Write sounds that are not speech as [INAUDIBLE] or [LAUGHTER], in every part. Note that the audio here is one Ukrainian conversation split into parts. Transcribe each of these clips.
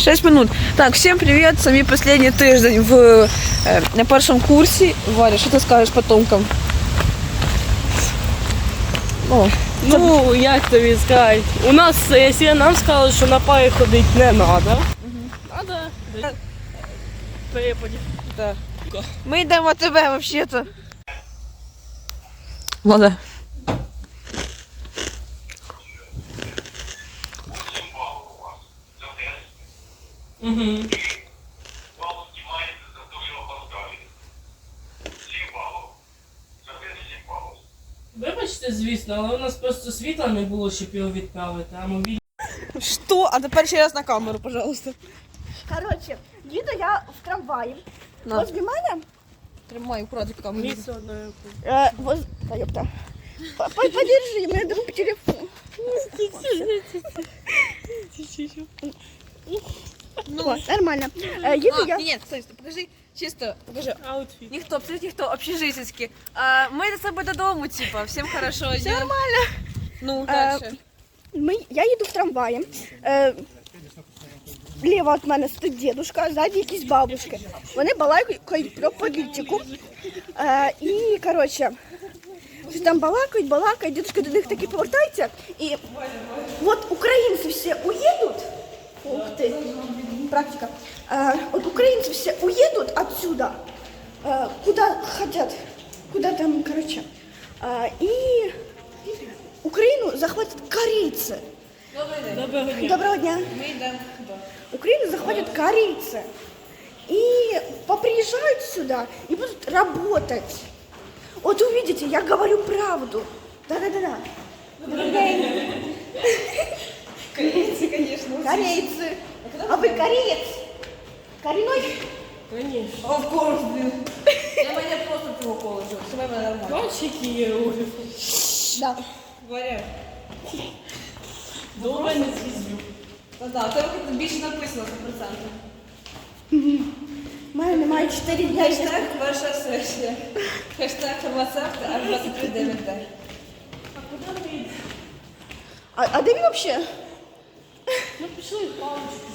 6 минут. Так, всем привет. Самі последний тиждень в, е, на першому курсі. Варя, що ти скажеш потомкам? О, Ну, як тобі сказати? У нас сесія, нам сказали, що на пари ходити не треба. Надо. Перепаді. да. Ми йдемо тебе вообще-то. Ладно. Угу. Балл снимается за то, что опоздали. 7 баллов. Соответственно, 7 баллов. Вибачте, звісно, але у нас просто світла не було, щоб його відправити, а мобіль. Що? А тепер ще раз на камеру, пожалуйста. Короче, їду я в трамваї. На. Возле мене Тримай аккуратно камеру. Місце одної руки. е, воз... Та, ёпта. По- по- Подержи, мене друг телефон. Ну, О, нормально. Е, їду а, я. ні, стой, стой, покажи, чисто, покажи. Аутфіт. Ніхто, абсолютно ніхто, общежительські. А, ми до себе додому, типа, всім хорошо. Все нормально. Ну, Е, дальше. Ми, я їду в трамваї. Е, Ліва від мене стоїть дедушка, ззаді якісь бабушки. Вони балакають про політику. Е, і, коротше, щось там балакають, балакають, дедушка до них таки повертається. І от українці всі уїдуть. Ух ти, практика. Е, от українці всі уїдуть отсюда, е, куди хотят, куди там, коротше. Е, і Україну захватять корейці. Доброго дня. Доброго дня. Ми йдемо. Украину захватят корейцы. И поприезжают сюда и будут работать. Вот увидите, я говорю правду. Да-да-да-да. Корейці, звісно. [LAUGHS] Корейцы. А вы кореец? Коренной? Конечно. Of course, блін. Я мене просто цього коледжу. Все мене нормально. Бачиш, які іерогліфи? Да. Варя. Добре не звізю. Та да, тебе тут більше написано 100%. У мене немає 4 дня. Хештег перша сесія. Хештег фармацевти аж 23 д А куди ми йдемо? А, а де він вообще? Ну пішли паличку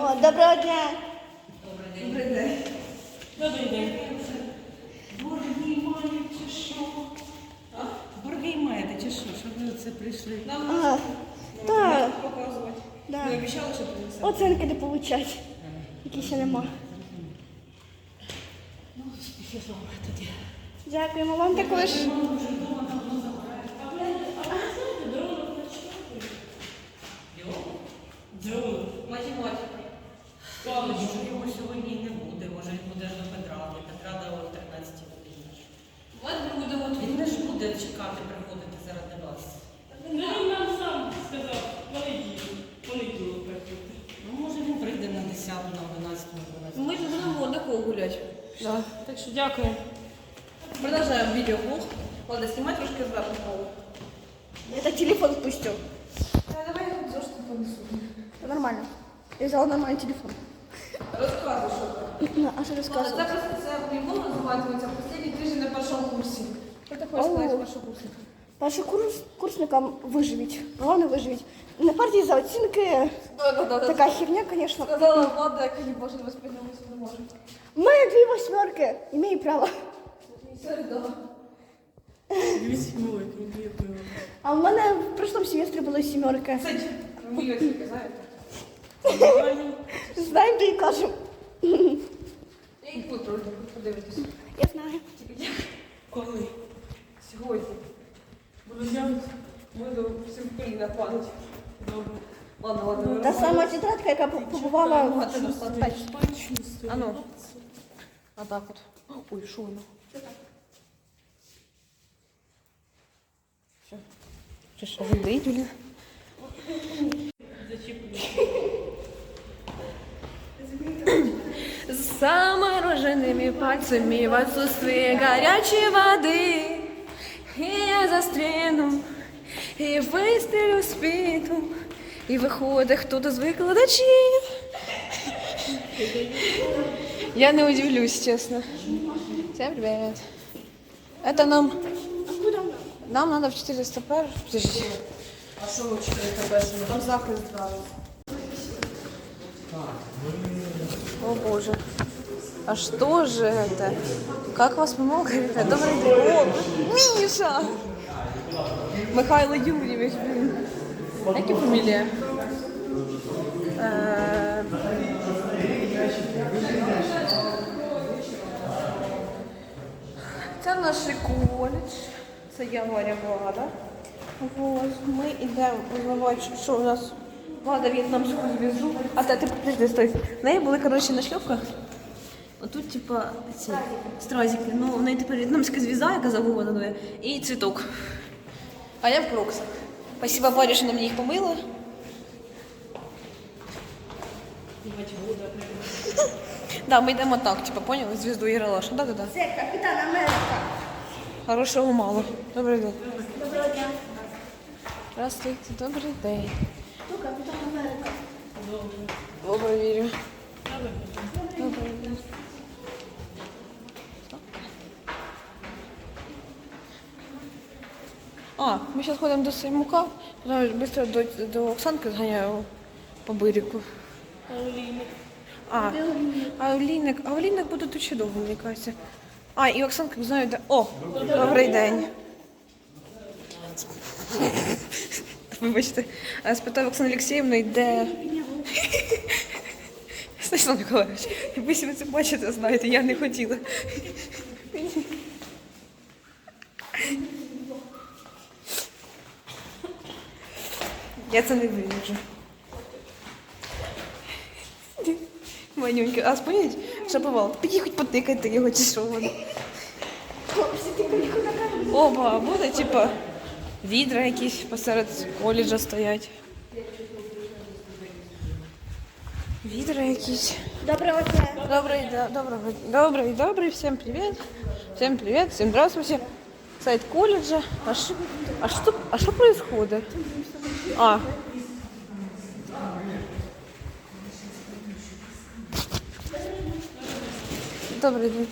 О, доброго дня. Добрий день. Добрий день. Борги маєте чи що? Що ви оце прийшли? Нам А, так, показувати. да. Ми обіцяли, що принесемо. Оценки не получать. Які ще нема. Дякуємо вам також. Може, його сьогодні не буде, може він буде до Петра, до Петра до 13 годині. От ми будемо Він не ж буде чекати, приходити заради вас. Ну він нам сам сказав, понеділок. Понеділок приходьте. Ну, може він прийде на 10, на 11, на 12. Ми ж будемо однаково гуляти. Да. Так що дякую. Продовжуємо відеоблог. Ладно, знімати трошки зверху полу. Я так телефон спустил. Давай я тут зошку понесу. Нормально. Я взяла нормальный телефон. Розказуй, що там. Ну, а що розказувати? це просто це альбом називатиметься «Последній тиждень на першому курсі». Що ти хочеш сказати першокурсникам? Перший курс, курсникам виживіть. Головне виживіть. На партії за оцінки така херня, звісно. Сказала влада, яка не може без підніматися не може. У мене дві восьмерки. Імею право. Середа. Вісьмой, круги пиво. А в мене в прошлому семестрі були сімерки. Це мої оцінки, знаєте? Знаємо, де і кажемо. Я їх виправлю, подивитися. Я знаю. Коли? Сьогодні. Буду з'явитися? Буду всім коліна падати. Добре. Ладно, ладно. Та сама тетрадка, яка побувала в. А ну. А так от. Ой, що воно? Все. Чи що, видить, блін? Зачіплю. Замороженными пальцами в отсутствие горячей воды И я застряну, и выстрелю в спину И виходить хто-то з викладачів Я не удивлюсь, честно Всем привет Это нам... Нам надо в 401... Подождите. А что вы 401? Там захист брали. О боже. А что же это? Как вас много? ребят? Добрый день. О, Миша! Михайло Юрьевич, блин. Які фамілія? Е, Це наш коледж. Це я Варя Влада. Ось ми йдемо узнавати, що у нас влада в'єтнамську зв'язу. А та ти подожди, стой. В неї були коротше на шльопках. Отут, типа, ці стразики. Ну, в неї тепер в'єтнамська зв'яза, яка загублена, і цвіток. А я в кроксах. Спасибо, Варя, що на мені їх помила. Да, ми йдемо так, типа, поняли, звізду Єралаша. Да, да, да. Це капітан Америка. Хорошого мало. Добрий день. Здравствуйте, добрий день. Ну, капітан Добре, вірю. А, ми зараз ходимо до Сеймука, потім швидко до, до Оксанки зганяю по бирику. А, а Олійник, а Олійник буде тут ще довго, мені кажеться. А, і Оксанка не знаю, де. О, добрий день. Вибачте, спитав Оксану Олексіївну, де. Станіслав Миколаївич, якби ви це бачите, знаєте, я не хотіла. Я це не виріжу. Манюньки, а спонять, що бувало? Піді хоч потикайте його чи що воно. Оба, буде, типа, відра якісь посеред коледжа стоять. Відра якісь. Доброго дня. Добрый, да, доброго, добрый, добрый, всем привет, всем привет, всем здравствуйте. Сайт колледжа. А что, а что, а что происходит? А. Добрый день.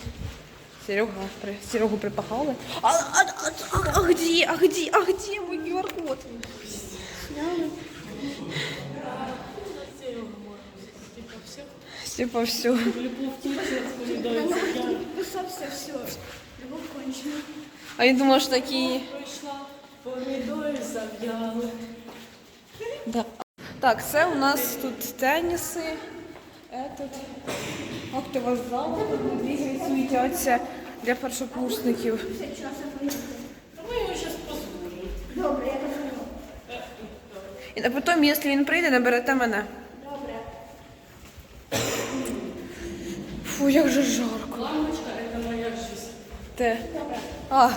Серега, при- Серегу припахали. А, а, а, а, а где, а где, а где мой QR-код? Типа все. Любов кончена. А я думала, що такі. Да. Так, це у нас тут теніси. Этот. Актова зала. Дві суетяться для першокурсників. Ми його зараз позвонимо. Добре, я розумію. І потім, якщо він прийде, наберете мене. Фу, як же жарко. Лампочка – це моя жизнь. Те. А,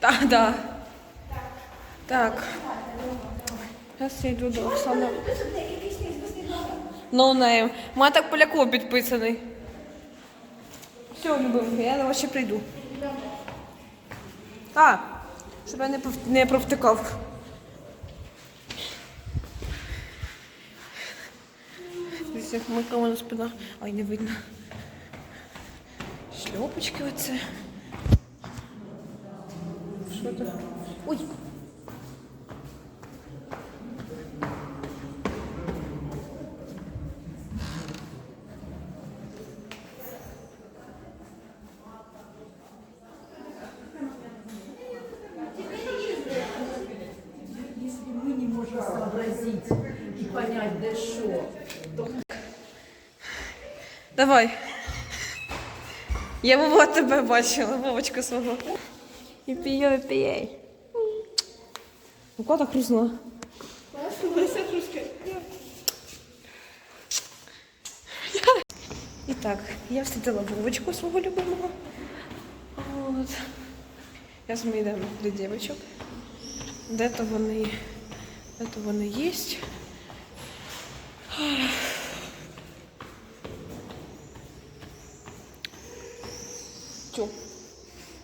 так, да. Так. Зараз я йду до Оксани. No name. У мене так Поляков підписаний. Все, любим, я до вас ще прийду. А, щоб я не, не провтикав. Як микала на спина. Ай, не видно. Шльопочки оце. Що це? Ой. Давай. Я Вова тебе бачила, Вовочку свого. І пію, і пієй. Ну кота хруснула. І так, я всадила Вовочку свого любимого. От. Я ми йдемо до дівчинок. Де то вони, де то вони їсть. Є. Тю.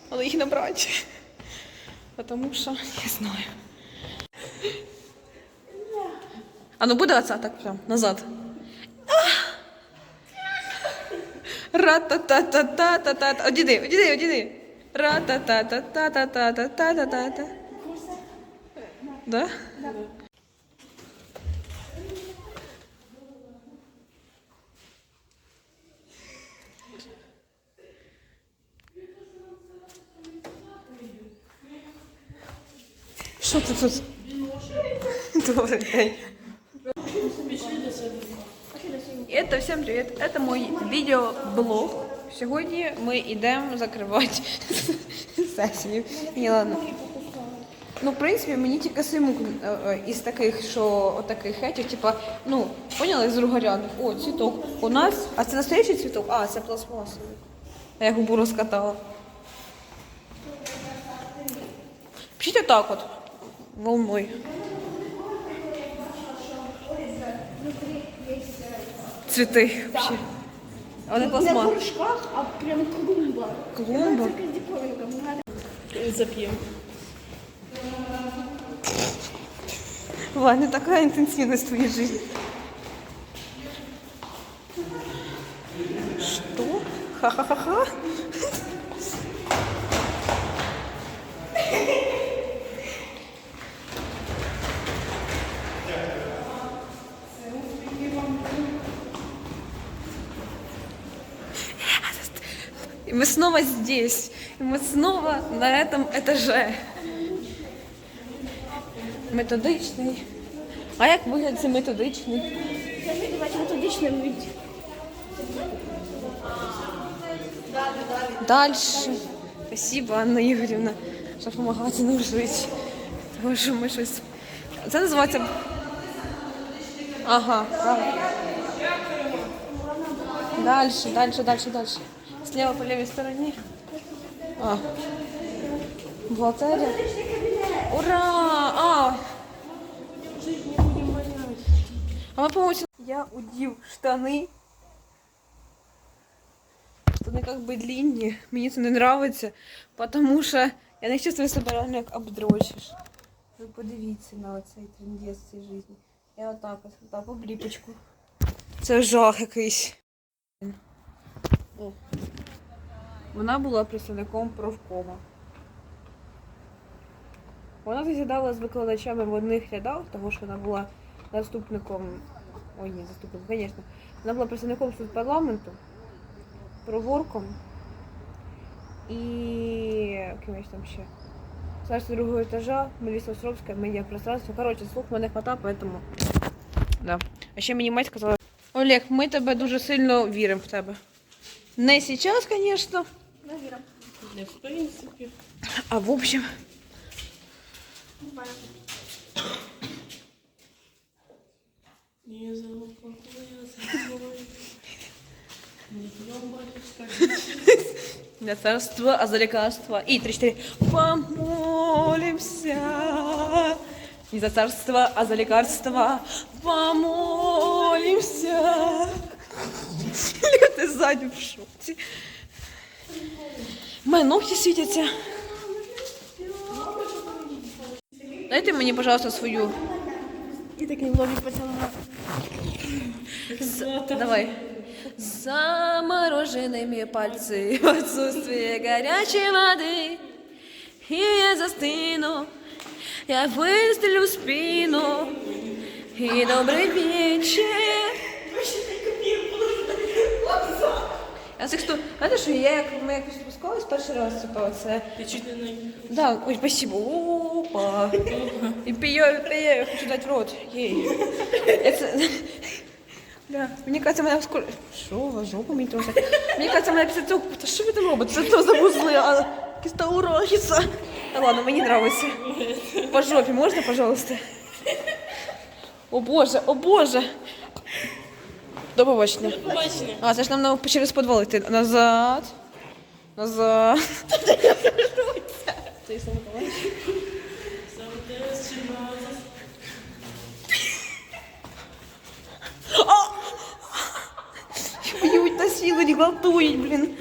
Надо их набрать. Потому что не знаю. А ну буде оця так прям назад. Ра-та-та-та-та-та-та. Одіди, одіди, одіди. Ра-та-та-та-та-та-та-та-та-та-та. Да? Що ти тут? Добрий день. Это всем привет. Это мой відеоблог. Сьогодні ми йдемо закривати [LAUGHS] сесію. Ні, ладно. Ну, в принципі, мені тільки симук е, е, із таких, що отаких хетів, типа, ну, поняли, з другорядних. О, цвіток. У нас, а це настоящий цвіток? А, це пластмасовий. Я губу розкатала. Пишіть отак от, волною. Цвіти вообще. А вони Не в пластмас. горшках, а прям клумба. Клумба? Це якась диковинка. Вона Зап'ємо. Ладно, такая интенсивность в твоей жизни. Что? Ха-ха-ха-ха. мы снова здесь. И мы снова на этом этаже. Методичний. А як вигляд це методичний? Давайте методичним відео. Дальше. Спасибо, Анна Ігорівна, що допомагаєте нам жити. Тому що ми щось. Це називається. Ага, правильно. Дальше, дальше, дальше, дальше. Слева по левой стороне. А. Бухгалтерия. Ура! А! А мы, по-моему, сюда- я удів штани. Штани как бы длинні. Мені це не нравиться, потому що я не чувствую себе реально як обдрочиш. Ви подивіться на оцей трендець в цій житті. Я отак ось, отак, обліпочку. Це жах якийсь. О. Вона була представником профкома. Вона засідала з викладачами в одних рядах, тому що вона була заступником. Ой, ні, заступником, звісно. Вона була представником суд парламенту, проворком і кимось там ще. Старший другого етажа, Меліса Островська, медіапространство. Коротше, слух мене хвата, поэтому. Да. А ще мені мать сказала, Олег, ми тебе дуже сильно віримо в тебе. Не зараз, звісно, Не, в принципі. а в общем. Не заупокоя, забой. Не пьем, батюшка. Для царства, а за лекарство. И три-четыре. Помолимся. Не за царство, а за лекарство. Помолимся. Ти ззаді в шоці. Мої ногті світяться. Дайте мені, пожалуйста, свою. І такий лобік поцілував. З- Давай. Замороженными пальцы в отсутствие горячей воды. И я застыну, я выстрелю в спину. И добрый вечер. А це хто? Знаєте, що я як ми якось спускались перший раз, типа оце. Ти чуть не на... Да, ой, спасибо. Опа. І пію, пію, я хочу дати в рот. Єй. Я це... Бля, мені кажется, мене скоро... Що, у вас жопа мені трохи? Мені кажется, мене після цього... Та що ви там робите? Це то за вузли, а киста урохіса. Та ладно, мені нравиться. По жопі можна, пожалуйста? О боже, о боже. До побачення. Побачення. А, це ж нам на- через підвал йти. Назад. Назад. Це Ісла Миколаївич. Завтра чи назад. Б'ють на силу, не гвалтують, блін.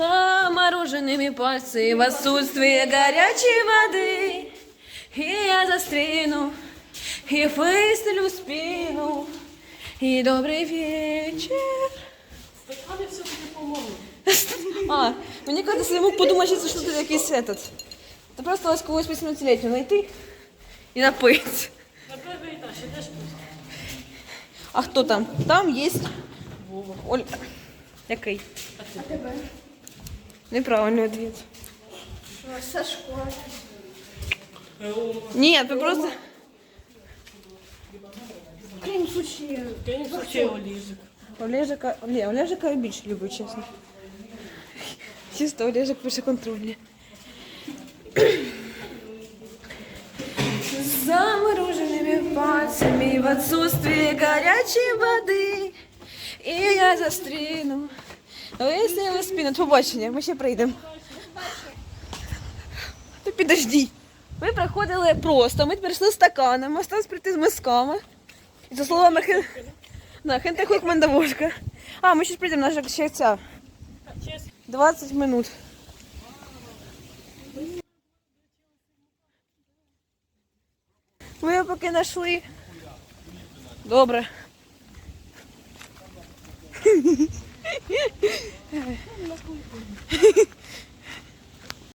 Замороженными пальцы в отсутствие горячей воды И я застряну, и выстрелю в спину И добрый вечер Стакани все-таки помогли. А, мені кажется, я мог подумати, що це що то якийсь этот. Це просто ось когось 18-летнього знайти і напити. На перший етаж, ідеш А хто там? Там є Вова. Ольга. Який? Неправильний відповідь. Сашко. Ні, ти просто. Крайнем случае, Конечно, ще Оліжик. Олежика, ні, Олежика я більше люблю, чесно. Чисто Олежик пише контрольні. С замороженными пальцами в отсутствии горячей воды. І я застріну. Весело спину. Побачення, ми ще прийдемо. Ти підожди. Ми приходили просто, ми прийшли стаканами, осталось прийти з мисками. І за словами Хен... Да, Хентехук мандавошка. А, ми ще прийдемо, наша ще ця. 20 минут. Ми поки знайшли. Добре.